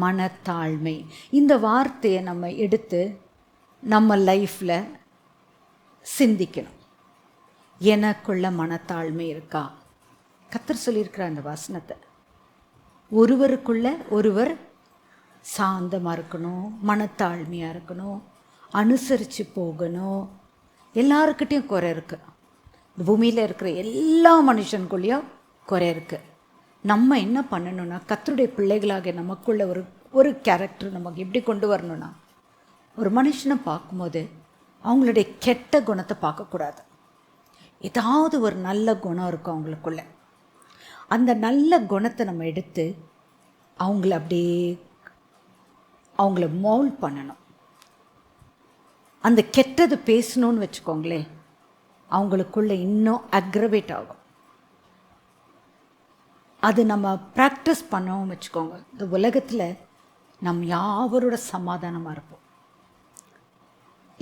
மனத்தாழ்மை. இந்த வார்த்தையை நம்ம எடுத்து நம்ம லைஃப்பில் சிந்திக்கணும். எனக்குள்ள மனத்தாழ்மை இருக்கா? கத்தர் சொல்லியிருக்கிற அந்த வசனத்தை. ஒருவருக்குள்ள ஒருவர் சாந்தமாக இருக்கணும் மனத்தாழ்மையாக இருக்கணும் அனுசரித்து போகணும். எல்லாருக்கிட்டேயும் குறை இருக்குது பூமியில் இருக்கிற எல்லா மனுஷனுக்குள்ளேயும் குறை இருக்குது நம்ம என்ன பண்ணணும்னா கத்தருடைய பிள்ளைகளாக நமக்குள்ள ஒரு ஒரு கேரக்டர் நமக்கு எப்படி கொண்டு வரணும்னா ஒரு மனுஷனை பார்க்கும்போது அவங்களுடைய கெட்ட குணத்தை பார்க்கக்கூடாது. ஏதாவது ஒரு நல்ல குணம் இருக்கும் அவங்களுக்குள்ள. அந்த நல்ல குணத்தை நம்ம எடுத்து அவங்கள அப்படியே அவங்கள மோல்ட் பண்ணணும். அந்த கெட்டது பேசணும்னு வச்சுக்கோங்களேன் அவங்களுக்குள்ள இன்னும் அக்ரவேட் ஆகும். அது நம்ம ப்ராக்டிஸ் பண்ணவும் வச்சுக்கோங்க. இந்த உலகத்தில் நம் யாவரோட சமாதானமாக இருப்போம்.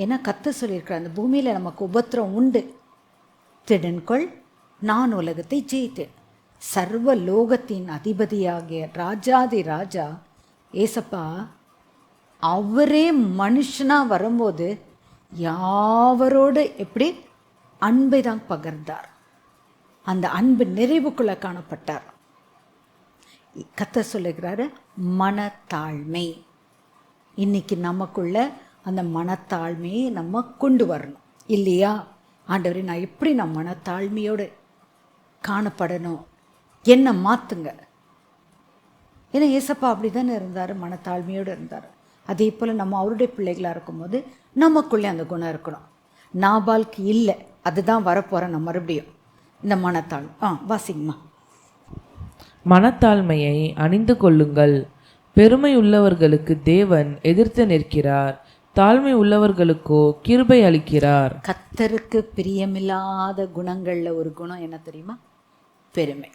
ஏன்னா கத்த சொல்லியிருக்கிற அந்த பூமியில் நமக்கு உபத்திரம் உண்டு. திடன்கொள் நான் உலகத்தை ஜெயித்தேன். சர்வ லோகத்தின் அதிபதியாகிய ராஜாதி ராஜா ஏசப்பா அவரே மனுஷனாக வரும்போது யாவரோடு எப்படி அன்பை தான் பகிர்ந்தார். அந்த அன்பு நிறைவுக்குள்ளே காணப்பட்டார். கத்த சொல்லுகிறாரு மனத்தாழ்மை. இன்னைக்கு நமக்குள்ள அந்த மனத்தாழ்மையை நம்ம கொண்டு வரணும். இல்லையா? ஆண்டவரே நான் எப்படி நான் மனத்தாழ்மையோடு காணப்படணும்? என்னை மாற்றுங்க ஏன்னா ஏசப்பா அப்படி தானே இருந்தார் மனத்தாழ்மையோடு இருந்தார். அதே போல் நம்ம அவருடைய பிள்ளைகளாக இருக்கும்போது நமக்குள்ளே அந்த குணம் இருக்கணும். நாபால்க்கு இல்லை. அதுதான் வரப்போகிறேன் நான் மறுபடியும். இந்த மனத்தாழ் ஆ வாசிங்கம்மா. மனத்தாழ்மையை அணிந்து கொள்ளுங்கள். பெருமை உள்ளவர்களுக்கு தேவன் எதிர்த்து நிற்கிறார். தாழ்மை உள்ளவர்களுக்கோ கிருபை அளிக்கிறார். கத்தருக்கு பிரியமில்லாத குணங்களில் ஒரு குணம் என்ன தெரியுமா? பெருமை.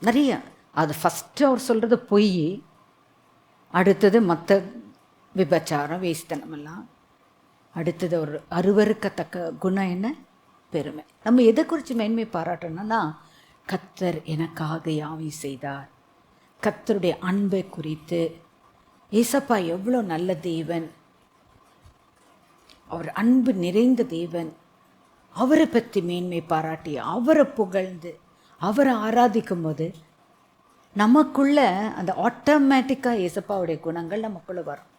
நிறைய அது ஃபஸ்ட்டு அவர் சொல்கிறது பொய். அடுத்தது மற்ற விபச்சாரம் வேஸ்தனம் எல்லாம் அடுத்தது ஒரு அருவருக்கத்தக்க குணம் என்ன? பெருமை. நம்ம எதை குறித்து மேன்மை பாராட்டணும்னா கத்தர் எனக்காக யாவி செய்தார்? கத்தருடைய அன்பை குறித்து ஏசப்பா எவ்வளோ நல்ல தேவன். அவர் அன்பு நிறைந்த தேவன். அவரை பற்றி மேன்மை பாராட்டி அவரை புகழ்ந்து அவரை ஆராதிக்கும் போது நமக்குள்ள அந்த ஆட்டோமேட்டிக்காக ஏசப்பாவுடைய குணங்கள் நமக்குள்ளே வரும்.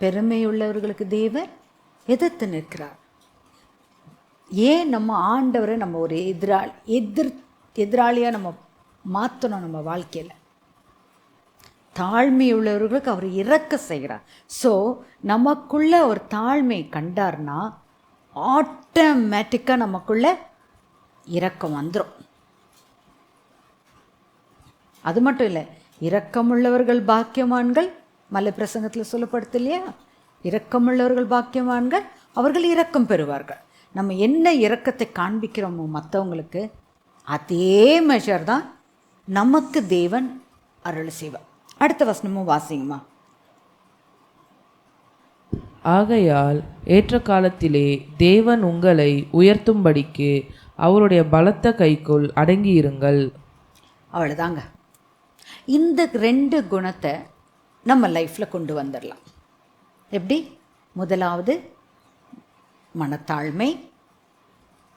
பெருமையுள்ளவர்களுக்கு தேவர் எதிர்த்து நிற்கிறார். ஏன் நம்ம ஆண்டவரை நம்ம ஒரு எதிராளி எதிர் எதிராளியாக நம்ம மாற்றணும் நம்ம வாழ்க்கையில்? தாழ்மை உள்ளவர்களுக்கு அவர் இறக்க செய்கிறார். ஸோ நமக்குள்ளே ஒரு தாழ்மை கண்டார்னா ஆட்டோமேட்டிக்காக நமக்குள்ளே இறக்கம் வந்துடும் அது மட்டும் இல்லை இரக்கமுள்ளவர்கள் பாக்கியவான்கள் மலை பிரசங்கத்தில் சொல்லப்படுது இல்லையா? இரக்கமுள்ளவர்கள் பாக்கியவான்கள் அவர்கள் இரக்கம் பெறுவார்கள். நம்ம என்ன இரக்கத்தை காண்பிக்கிறோமோ மற்றவங்களுக்கு அதே மெஷர் தான் நமக்கு தேவன் அருள் செய்வார். அடுத்த வசனமும் வாசிங்கம்மா ஆகையால் ஏற்ற காலத்திலே தேவன் உங்களை உயர்த்தும்படிக்கு அவருடைய பலத்த கைக்குள் அடங்கியிருங்கள். அவ்வளோதாங்க இந்த ரெண்டு குணத்தை நம்ம லைஃப்பில் கொண்டு வந்துடலாம். எப்படி? முதலாவது மனத்தாழ்மை.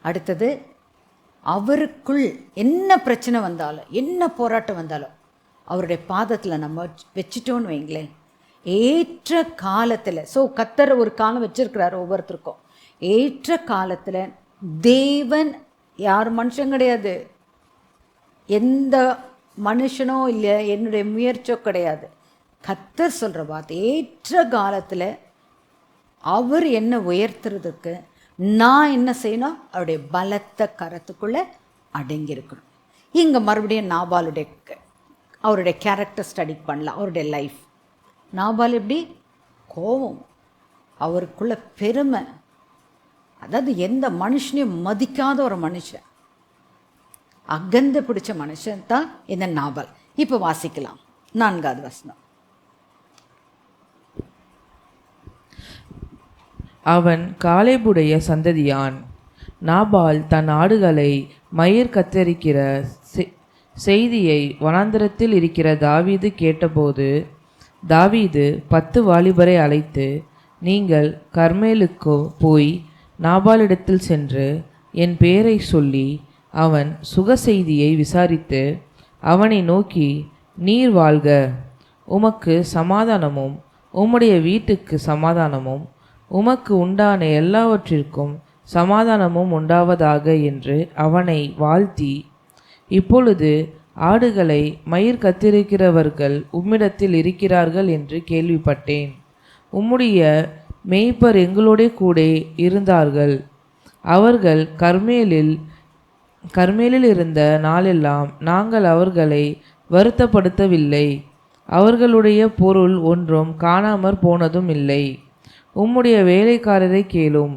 அடுத்தது அவருக்குள் என்ன பிரச்சனை வந்தாலும் என்ன போராட்டம் வந்தாலும் அவருடைய பாதத்தில் நம்ம வச்சு- வச்சுட்டோன்னு வைங்களேன். ஏற்ற காலத்தில் ஸோ கத்தர் ஒரு காலம் வச்சிருக்கிறாரு ஒவ்வொருத்தருக்கும். ஏற்ற காலத்தில் தேவன் யார் மனுஷன் கிடையாது. எந்த மனுஷனோ இல்லை என்னுடைய முயற்சியோ கிடையாது. கத்தர் சொல்கிற வார்த்தை ஏற்ற காலத்தில் அவர் என்ன உயர்த்துறதுக்கு நான் என்ன செய்யணும்? அவருடைய பலத்த கரத்துக்குள்ளே அடங்கியிருக்கணும். இங்கே மறுபடியும் நாபாலுடைய அவருடைய கேரக்டர் ஸ்டடி பண்ணலாம். அவருடைய லைஃப் நாபால் எப்படி? கோபம். அவருக்குள்ள பெருமை. அதாவது எந்த மனுஷனையும் மதிக்காத ஒரு மனுஷன். அகந்த பிடிச்ச மனுஷன் தான் இந்த நாவல் இப்போ வாசிக்கலாம். நான்காவது வசனம். அவன் காலேபுடைய சந்ததியான். நாபால் தன் ஆடுகளை மயிர் கத்தரிக்கிற செய்தியை வனாந்திரத்தில் இருக்கிற தாவீது கேட்டபோது தாவீது பத்து வாலிபரை அழைத்து நீங்கள் கர்மேலுக்கோ போய் நாபாலிடத்தில் சென்று என் பெயரை சொல்லி அவன் சுக செய்தியை விசாரித்து அவனை நோக்கி நீர் வாழ்க. உமக்கு சமாதானமும் உம்முடைய வீட்டுக்கு சமாதானமும் உமக்கு உண்டான எல்லாவற்றிற்கும் சமாதானமும் உண்டாவதாக என்று அவனை வாழ்த்தி இப்பொழுது ஆடுகளை மயிர் கத்திருக்கிறவர்கள் உம்மிடத்தில் இருக்கிறார்கள் என்று கேள்விப்பட்டேன். உம்முடைய மெய்ப்பர் எங்களோட கூட இருந்தார்கள். அவர்கள் கர்மேலில் கர்மேலில் இருந்த நாளெல்லாம் நாங்கள் அவர்களை வருத்தப்படுத்தவில்லை. அவர்களுடைய பொருள் ஒன்றும் காணாமற் போனதும் இல்லை. உம்முடைய வேலைக்காரரை கேளும்.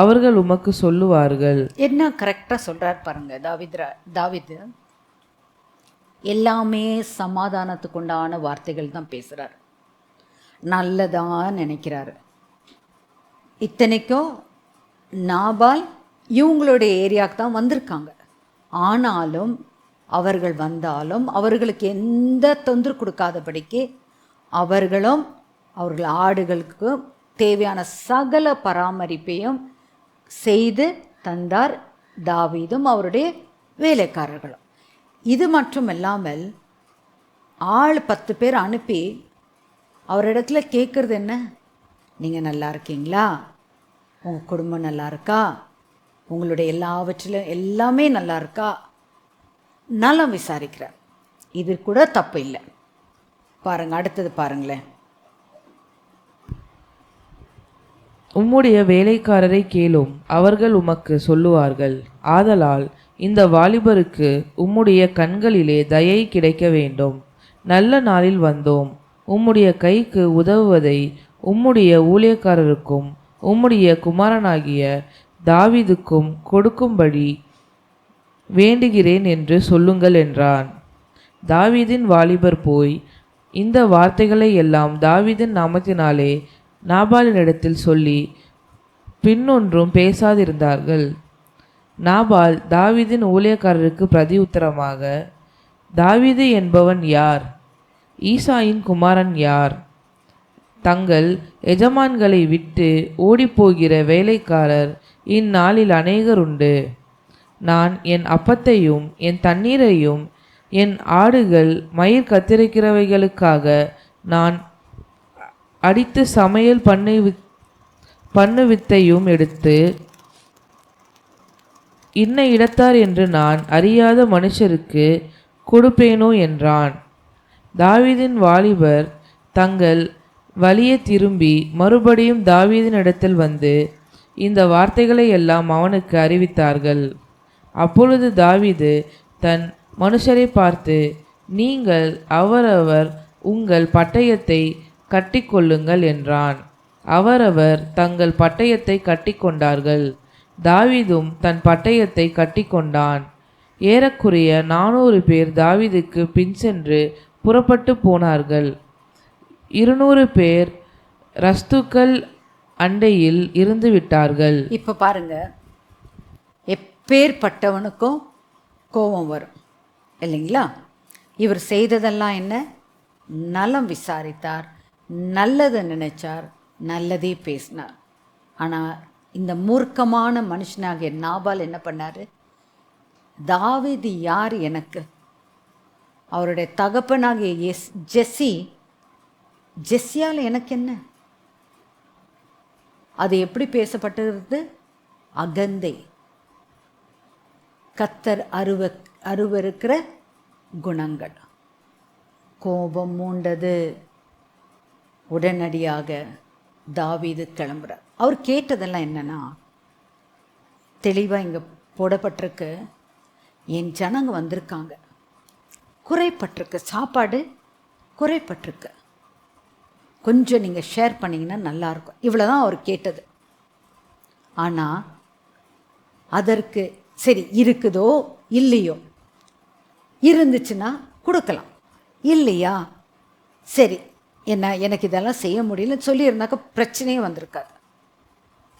அவர்கள் உமக்கு சொல்லுவார்கள். என்ன கரெக்டாக சொல்கிறார் பாருங்க தாவித்ரா தாவிது. எல்லாமே சமாதானத்துக்கு உண்டான வார்த்தைகள் தான் பேசுகிறார் நல்லதான் நினைக்கிறாரு. இத்தனைக்கும் நாபால் இவங்களுடைய ஏரியாவுக்கு தான் வந்திருக்காங்க. ஆனாலும் அவர்கள் வந்தாலும் அவர்களுக்கு எந்த தொந்தரவு கொடுக்காதபடிக்கு அவர்களும் அவர்கள் ஆடுகளுக்கும் தேவையான சகல பராமரிப்பையும் செய்து தந்தார் தாவீதும் அவருடைய வேலைக்காரர்களும். இது மட்டும் இல்லாமல் ஆள் பத்து பேர் அனுப்பி அவரிடத்துல கேட்குறது என்ன? நீங்கள் நல்லா இருக்கீங்களா? உங்கள் குடும்பம் நல்லா இருக்கா? உங்களுடைய எல்லாவற்றிலும் எல்லாமே நல்லா இருக்கா? நலம் விசாரிக்கிறார். இது கூட தப்பு இல்லை. பாருங்கள் அடுத்தது பாருங்களேன். உம்முடைய வேலைக்காரரை கேளும். அவர்கள் உமக்கு சொல்லுவார்கள் ஆதலால் இந்த வாலிபருக்கு உம்முடைய கண்களிலே தயை கிடைக்க வேண்டும். நல்ல நாளில் வந்தோம். உம்முடைய கைக்கு உதவுவதை உம்முடைய ஊழியக்காரருக்கும் உம்முடைய குமாரனாகிய தாவீதுக்கும் கொடுக்கும்படி வேண்டுகிறேன் என்று சொல்லுங்கள் என்றான். தாவீதின் வாலிபர் போய் இந்த வார்த்தைகளை எல்லாம் தாவீதின் நாமத்தினாலே நாபாலினிடத்தில் சொல்லி பின்னொன்றும் பேசாதிருந்தார்கள். நாபால் தாவிதின் ஊழியக்காரருக்கு பிரதி உத்தரமாக தாவீது என்பவன் யார்? ஈசாயின் குமாரன் யார்? தங்கள் எஜமான்களை விட்டு ஓடிப்போகிற வேலைக்காரர் இந்நாளில் அநேகர் உண்டு. நான் என் அப்பத்தையும் என் தண்ணீரையும் என் ஆடுகள் மயிர் கத்திருக்கிறவைகளுக்காக நான் அடித்து சமையல் பண்ணை பண்ணுவித்தையும் எடுத்து இன்ன இடத்தார் என்று நான் அறியாத மனுஷருக்கு கொடுப்பேனோ? என்றான். தாவீதின் வாலிபர் தங்கள் வழியே திரும்பி மறுபடியும் தாவீதின் இடத்தில் வந்து இந்த வார்த்தைகளை எல்லாம் அவனுக்கு அறிவித்தார்கள். அப்பொழுது தாவீது தன் மனுஷரை பார்த்து நீங்கள் அவரவர் உங்கள் பட்டயத்தை கட்டிக்கொள்ளுங்கள் என்றான். அவரவர் தங்கள் பட்டயத்தை கட்டிக்கொண்டார்கள். தாவிதும் தன் பட்டயத்தை கட்டிக்கொண்டான். ஏறக்குறைய நானூறு பேர் தாவிதுக்கு பின் சென்று புறப்பட்டு போனார்கள். இருநூறு பேர் ரஸ்துக்கள் அண்டையில் இருந்து விட்டார்கள். இப்போ பாருங்க. எப்பேற்பட்டவனுக்கும் கோபம் வரும். இல்லைங்களா? இவர் செய்ததெல்லாம் என்ன? நலம் விசாரித்தார். நல்லதை நினைச்சார் நல்லதே பேசினார். ஆனால் இந்த மூர்க்கமான மனுஷனாகிய நாபால் என்ன பண்ணார்? தாவேதி யார் எனக்கு? அவருடைய தகப்பனாகிய எஸ் ஜெஸ்ஸி ஜெஸ்ஸியால் எனக்கு என்ன? அது எப்படி பேசப்பட்டிருது அகந்தை. கத்தர் அருவ அருவருக்கிற குணங்கள். கோபம் மூண்டது. உடனடியாக தாவீது கிளம்புறார். அவர் கேட்டதெல்லாம் என்னென்னா தெளிவாக இங்கே போடப்பட்டிருக்கு. என் ஜனங்க வந்திருக்காங்க. குறைப்பட்டிருக்கு. சாப்பாடு குறைப்பட்டிருக்கு. கொஞ்சம் நீங்கள் ஷேர் பண்ணிங்கன்னா நல்லாயிருக்கும் இவ்வளோ தான் அவர் கேட்டது. ஆனால் அதற்கு சரி இருக்குதோ இல்லையோ இருந்துச்சுன்னா கொடுக்கலாம். இல்லையா? சரி என்ன எனக்கு இதெல்லாம் செய்ய முடியலன்னு சொல்லியிருந்தாக்க பிரச்சனையே வந்திருக்காது.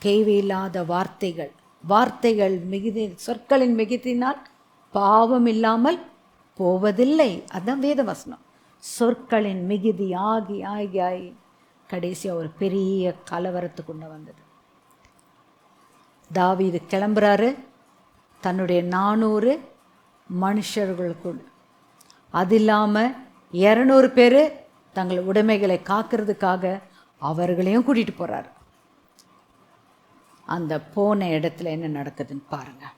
தேவையில்லாத வார்த்தைகள் வார்த்தைகள் மிகுதி சொற்களின் மிகுதினால் பாவம் இல்லாமல் போவதில்லை. அதுதான் வேதவசனம் சொற்களின் மிகுதி ஆகி ஆகி ஆகி கடைசியாக ஒரு பெரிய கலவரத்துக்குள்ளே வந்தது. தாவி இது கிளம்புறாரு. தன்னுடைய நானூறு மனுஷர்களுக்குள். அது இல்லாமல் இரநூறு பேர் தங்கள் உடைமைகளை காக்கிறதுக்காக அவர்களையும் கூட்டிகிட்டு போகிறாரு அந்த போன இடத்துல என்ன நடக்குதுன்னு பாருங்கள்